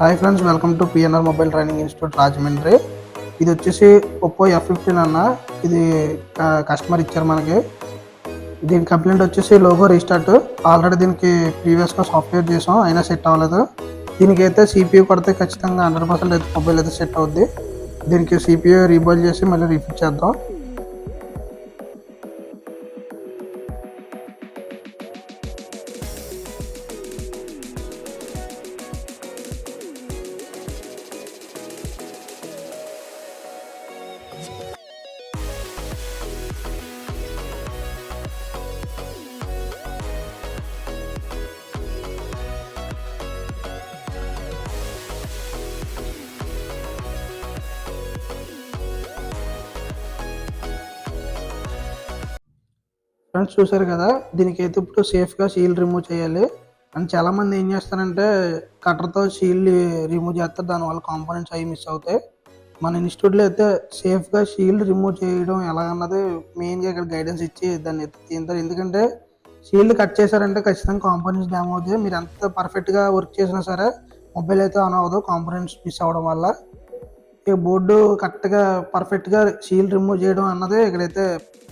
Hi friends welcome to PNR mobile training institute Rajahmundry ఇది వచ్చేసి Oppo F fifteen అన్న. ఇది కస్టమర్ ఇచ్చారు మనకి. దీని కంప్లైంట్ వచ్చేసి లోగో రీస్టార్ట్ ఆల్రెడీ దీనికి ప్రీవియస్గా సాఫ్ట్వేర్ చేసాం అయినా సెట్ అవ్వలేదు. దీనికి అయితే సిపియూ కొడితే ఖచ్చితంగా హండ్రెడ్ పర్సెంట్ అయితే మొబైల్ అయితే సెట్ అవుద్ది. దీనికి సిపియూ రీబోల్ చేసి మళ్ళీ రీఫిట్ చేద్దాం. ఫ్రెండ్స్ చూసారు కదా దీనికి అయితే ఇప్పుడు సేఫ్గా షీల్ రిమూవ్ చేయాలి. అండ్ చాలా మంది ఏం చేస్తారంటే కట్టర్తో షీల్ రిమూవ్ చేస్తారు. దానివల్ల కాంపోనెంట్స్ అవి మిస్ అవుతాయి. మన ఇన్స్టిట్యూట్లో అయితే సేఫ్గా షీల్డ్ రిమూవ్ చేయడం ఎలాగన్నది మెయిన్గా ఇక్కడ గైడెన్స్ ఇచ్చి దాన్ని తీంటారు ఎందుకంటే షీల్డ్ కట్ చేశారంటే ఖచ్చితంగా కాంపోనెంట్స్ డ్యామ్ అవుతాయి. మీరు ఎంత పర్ఫెక్ట్గా వర్క్ చేసినా సరే మొబైల్ అయితే ఆన్ అవ్వదు కాంపోనెంట్స్ మిస్ అవ్వడం వల్ల. ఈ బోర్డు కరెక్ట్గా పర్ఫెక్ట్గా షీల్డ్ రిమూవ్ చేయడం అన్నది ఇక్కడైతే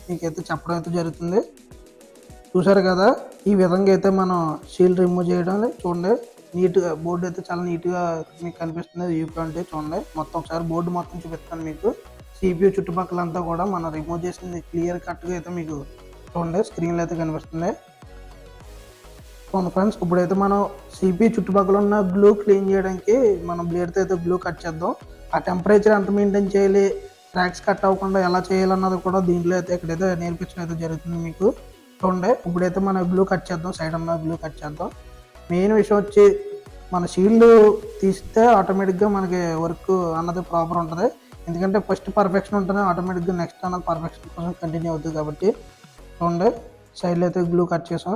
మీకైతే చెప్పడం అయితే జరుగుతుంది. చూసారు కదా ఈ విధంగా అయితే మనం షీల్ రిమూవ్ చేయడం చూడండి నీట్గా బోర్డు అయితే చాలా నీట్గా మీకు కనిపిస్తుంది. వ్యూ పాయింట్ చూడండి మొత్తం ఒకసారి బోర్డు మొత్తం చూపిస్తాను మీకు. సిపియూ చుట్టుపక్కలంతా కూడా మనం రిమూవ్ చేసింది క్లియర్ కట్గా అయితే మీకు చూడండి స్క్రీన్లో అయితే కనిపిస్తుంది. చూడండి ఫ్రెండ్స్ ఇప్పుడైతే మనం సిపి చుట్టుపక్కల ఉన్న గ్లూ క్లీన్ చేయడానికి మనం బ్లేడ్తో అయితే గ్లూ కట్ చేద్దాం. ఆ టెంపరేచర్ ఎంత మెయింటైన్ చేయాలి? ట్రాక్స్ కట్ అవ్వకుండా ఎలా చేయాలన్నది కూడా దీంట్లో అయితే ఇక్కడైతే నేర్పించడం అయితే జరుగుతుంది మీకు. చూడండి ఇప్పుడైతే మనం బ్లూ కట్ చేద్దాం సైడ్ ఉన్న బ్లూ కట్ చేద్దాం. మెయిన్ విషయం వచ్చి మన షీల్డ్ తీస్తే ఆటోమేటిక్గా మనకి వర్క్ అన్నది ప్రాపర్ ఉంటుంది. ఎందుకంటే ఫస్ట్ పర్ఫెక్షన్ ఉంటుంది ఆటోమేటిక్గా నెక్స్ట్ అన్నది పర్ఫెక్షన్ కోసం కంటిన్యూ అవుతుంది కాబట్టి. చూడండి సైడ్లో అయితే గ్లూ కట్ చేసాం.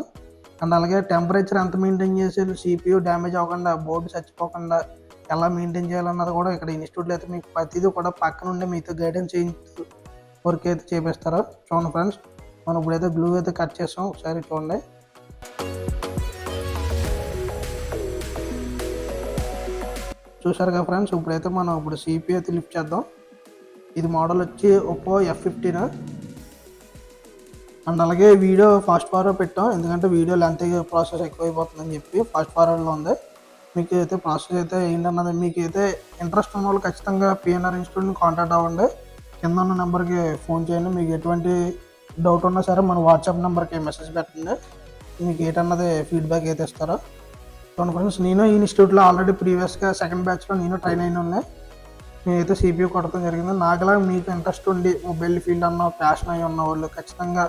అండ్ అలాగే టెంపరేచర్ ఎంత మెయింటైన్ చేసి సిపియూ డ్యామేజ్ అవ్వకుండా బోర్డు చచ్చిపోకుండా ఎలా మెయింటైన్ చేయాలన్నది కూడా ఇక్కడ ఇన్స్టిట్యూట్లో అయితే మీకు ప్రతిదీ కూడా పక్కన ఉండే మీతో గైడెన్స్ చేయించు వర్క్ అయితే చేపిస్తారు చూడండి ఫ్రెండ్స్. మనం ఇప్పుడైతే గ్లూ అయితే కట్ చేస్తాం. ఒకసారి చూడండి. చూసారు కదా ఫ్రెండ్స్ ఇప్పుడైతే మనం ఇప్పుడు సిపి అయితే లిఫ్ట్ చేద్దాం. ఇది మోడల్ వచ్చి ఒప్పో ఎఫ్ ఫిఫ్టీన్ అండ్ అలాగే వీడియో ఫాస్ట్ ఫార్వర్డ్ పెట్టాం. ఎందుకంటే వీడియో లెంత్ ప్రాసెస్ ఎక్కువైపోతుందని చెప్పి ఫాస్ట్ ఫార్వర్డ్లో ఉంది. మీకు అయితే ప్రాసెస్ అయితే ఏంటన్నది మీకు అయితే ఇంట్రెస్ట్ ఉన్న వాళ్ళు ఖచ్చితంగా పిఎన్ఆర్ ఇన్స్టిట్యూట్ని కాంటాక్ట్ అవ్వండి. కింద ఉన్న నెంబర్కి ఫోన్ చేయండి. మీకు ఎటువంటి డౌట్ ఉన్నా సరే మన వాట్సాప్ నెంబర్కి మెసేజ్ పెట్టండి. మీకు ఏంటన్నది ఫీడ్బ్యాక్ అయితే ఇస్తారో? కొన్ని ఫ్రెండ్స్ నేను ఈ ఇన్స్టిట్యూట్లో ఆల్రెడీ ప్రీవియస్గా సెకండ్ బ్యాచ్లో నేను ట్రైన్ అయిన ఉన్నాయి నేనైతే సిపియూ కొట్టడం జరిగింది. నాకులా మీకు ఇంట్రెస్ట్ ఉండి మొబైల్ ఫీల్డ్ అన్న ప్యాషన్ అయి ఉన్న వాళ్ళు ఖచ్చితంగా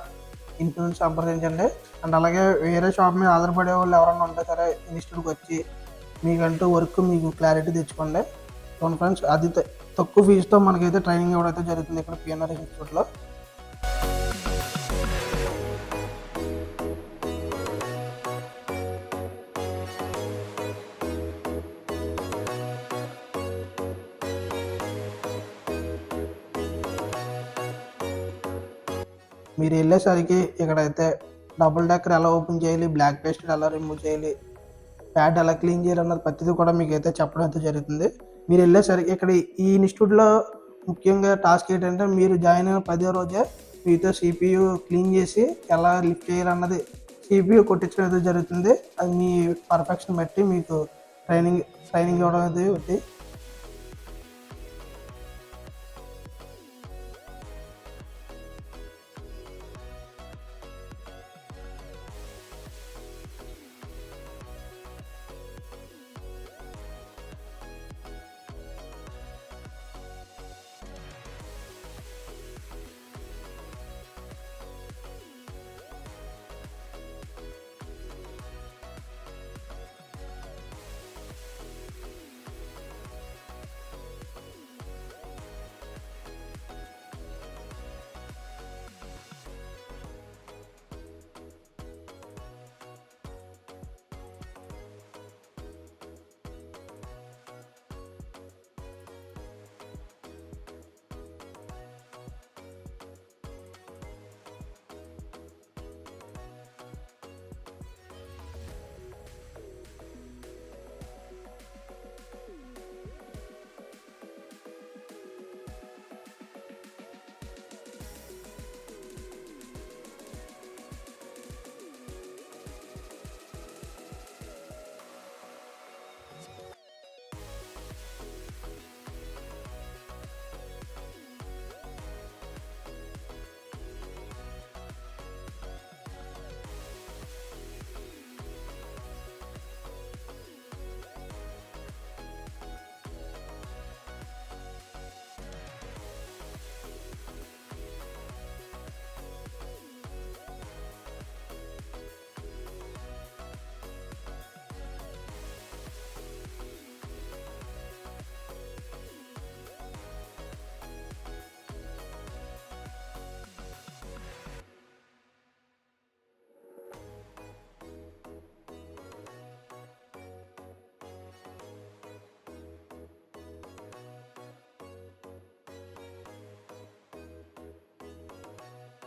ఇన్ఫ్లుయెన్స్ సంప్రదించండి. అండ్ అలాగే వేరే షాప్ మీద ఆధారపడే వాళ్ళు ఎవరైనా ఉంటే సరే ఇన్స్టిట్యూట్కి వచ్చి మీకంటూ వర్క్ మీకు క్లారిటీ తెచ్చుకోండి. అవును ఫ్రెండ్స్ అది తక్కువ ఫీజుతో మనకైతే ట్రైనింగ్ ఇవ్వడం జరుగుతుంది ఇక్కడ పిఎన్ఆర్ ఇన్స్టిట్యూట్లో మీరు వెళ్ళేసరికి ఇక్కడైతే డబుల్ డెక్కర్ ఎలా ఓపెన్ చేయాలి బ్లాక్ పేస్ట్ ఎలా రిమూవ్ చేయాలి ప్యాడ్ ఎలా క్లీన్ చేయాలి అన్నది ప్రతిదీ కూడా మీకు అయితే చెప్పడం అయితే జరుగుతుంది. మీరు వెళ్ళేసరికి ఇక్కడ ఈ ఇన్స్టిట్యూట్లో ముఖ్యంగా టాస్క్ ఏంటంటే మీరు జాయిన్ అయిన పదే రోజే మీతో సిపియు క్లీన్ చేసి ఎలా లిఫ్ట్ చేయాలన్నది సిపియు కొట్టించడం అయితే జరుగుతుంది. అది మీ పర్ఫెక్షన్ బట్టి మీకు ట్రైనింగ్ ట్రైనింగ్ ఇవ్వడం అయితే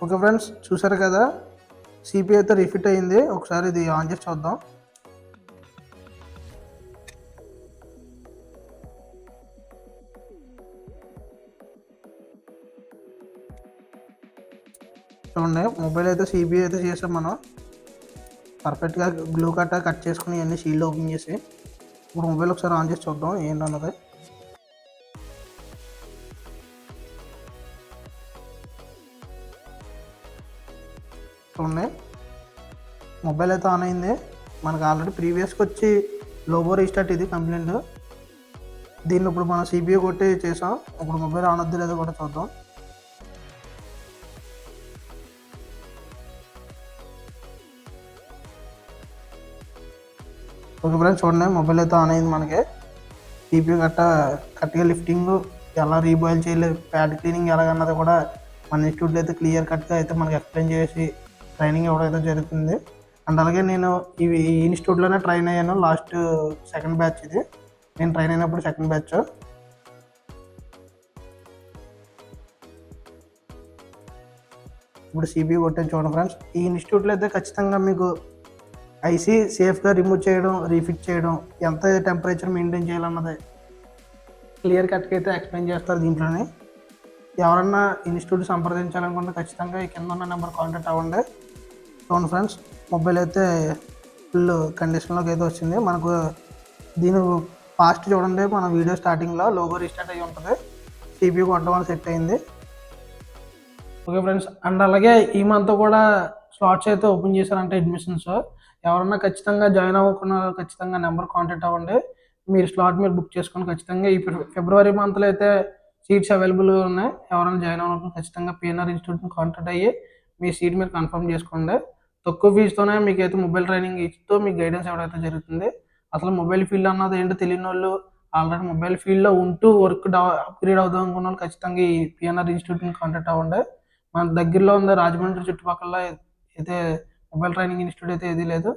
ఓకే ఫ్రెండ్స్ చూసారు కదా? సిపిఐ అయితే రిఫిట్ అయింది. ఒకసారి ఇది ఆన్ చేసి చూద్దాం. చూడండి మొబైల్ అయితే సిబి అయితే చేసాం మనం. పర్ఫెక్ట్గా గ్లూ కట్ట కట్ చేసుకుని అన్ని షీల్డ్ ఓపెన్ చేసి. ఇప్పుడు మొబైల్ ఒకసారి ఆన్ చేసి చూద్దాం ఏంటన్నది. చూడండి మొబైల్ అయితే ఆన్ అయింది. మనకు ఆల్రెడీ ప్రీవియస్కి వచ్చి లోబో రీస్టార్ట్ ఇది కంప్లైంట్ దీన్ని ఇప్పుడు మనం సిబిఐ కొట్టి చేసాం. ఇప్పుడు మొబైల్ ఆన్ వద్దు లేదో కూడా చూద్దాం. ఓకే ఫ్రెండ్స్ చూడండి. మొబైల్ అయితే ఆన్ అయింది మనకి. సిపియూ గట్ట కరెక్ట్గా లిఫ్టింగ్ ఎలా రీబాయిల్ చేయలేదు ప్యాడ్ క్లీనింగ్ ఎలాగన్నది కూడా మన ఇన్స్టిట్యూట్లో అయితే క్లియర్ కట్గా అయితే మనకి ఎక్స్ప్లెయిన్ చేసి ట్రైనింగ్ ఇవ్వడం అయితే జరుగుతుంది. అండ్ అలాగే నేను ఇవి ఈ ఇన్స్టిట్యూట్లోనే ట్రైన్ అయ్యాను. లాస్ట్ సెకండ్ బ్యాచ్ ఇది. నేను ట్రైన్ అయినప్పుడు సెకండ్ బ్యాచ్. ఇప్పుడు సిబిఐ కొట్టాను చూడండి ఫ్రెండ్స్. ఈ ఇన్స్టిట్యూట్లో అయితే ఖచ్చితంగా మీకు ఐసీ సేఫ్గా రిమూవ్ చేయడం రీఫిట్ చేయడం ఎంత టెంపరేచర్ మెయింటైన్ చేయాలన్నది క్లియర్ కట్గా అయితే ఎక్స్ప్లెయిన్ చేస్తారు దీంట్లోనే. ఎవరన్నా ఇన్స్టిట్యూట్ సంప్రదించాలనుకుంటే ఖచ్చితంగా ఈ కింద ఉన్న నెంబర్ కాంటాక్ట్ అవ్వండి. చూడండి ఫ్రెండ్స్ మొబైల్ అయితే ఫుల్ కండిషన్లోకి అయితే వచ్చింది. మనకు దీని ఫాస్ట్ చూడండి మన వీడియో స్టార్టింగ్లో లోగో రీస్టార్ట్ అయ్యి ఉంటుంది. సిపియూ కొట్టడం వల్ల సెట్ అయింది. ఓకే ఫ్రెండ్స్ అండ్ అలాగే ఈ మంత్ కూడా స్లాట్స్ అయితే ఓపెన్ చేశారంటే అడ్మిషన్స్ ఎవరన్నా ఖచ్చితంగా జాయిన్ అవ్వకుండా ఖచ్చితంగా నెంబర్ కాంటాక్ట్ అవ్వండి. మీరు స్లాట్ మీరు బుక్ చేసుకొని ఖచ్చితంగా ఈ ఫిబ్రవరి మంత్లో అయితే సీట్స్ అవైలబుల్గా ఉన్నాయి. ఎవరైనా జాయిన్ అవ్వాలనుకుంటే ఖచ్చితంగా పిఎన్ఆర్ ఇన్స్టిట్యూట్ని కాంటాక్ట్ అయ్యి మీ సీట్ మీరు కన్ఫర్మ్ చేసుకోండి. తక్కువ ఫీజుతోనే మీకు అయితే మొబైల్ ట్రైనింగ్ ఇస్తూ మీకు గైడెన్స్ ఇవ్వడం జరుగుతుంది. అసలు మొబైల్ ఫీల్డ్ అన్నది ఏంటో తెలియని వాళ్ళు ఆల్రెడీ మొబైల్ ఫీల్డ్లో ఉంటూ వర్క్ అప్గ్రేడ్ అవుదాం అనుకున్న వాళ్ళు ఖచ్చితంగా ఈ పిఎన్ఆర్ ఇన్స్టిట్యూట్ని కాంటాక్ట్ అవ్వండి. మన దగ్గరలో ఉంది రాజమండ్రి చుట్టుపక్కల అయితే మొబైల్ ట్రైనింగ్ ఇన్స్టిట్యూట్ అయితే ఏది లేదు.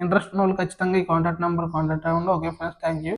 ఇంట్రెస్ట్ ఉన్న వాళ్ళు ఖచ్చితంగా ఈ కాంటాక్ట్ నెంబర్ కాంటాక్ట్ అవ్వండి. Okay friends thank you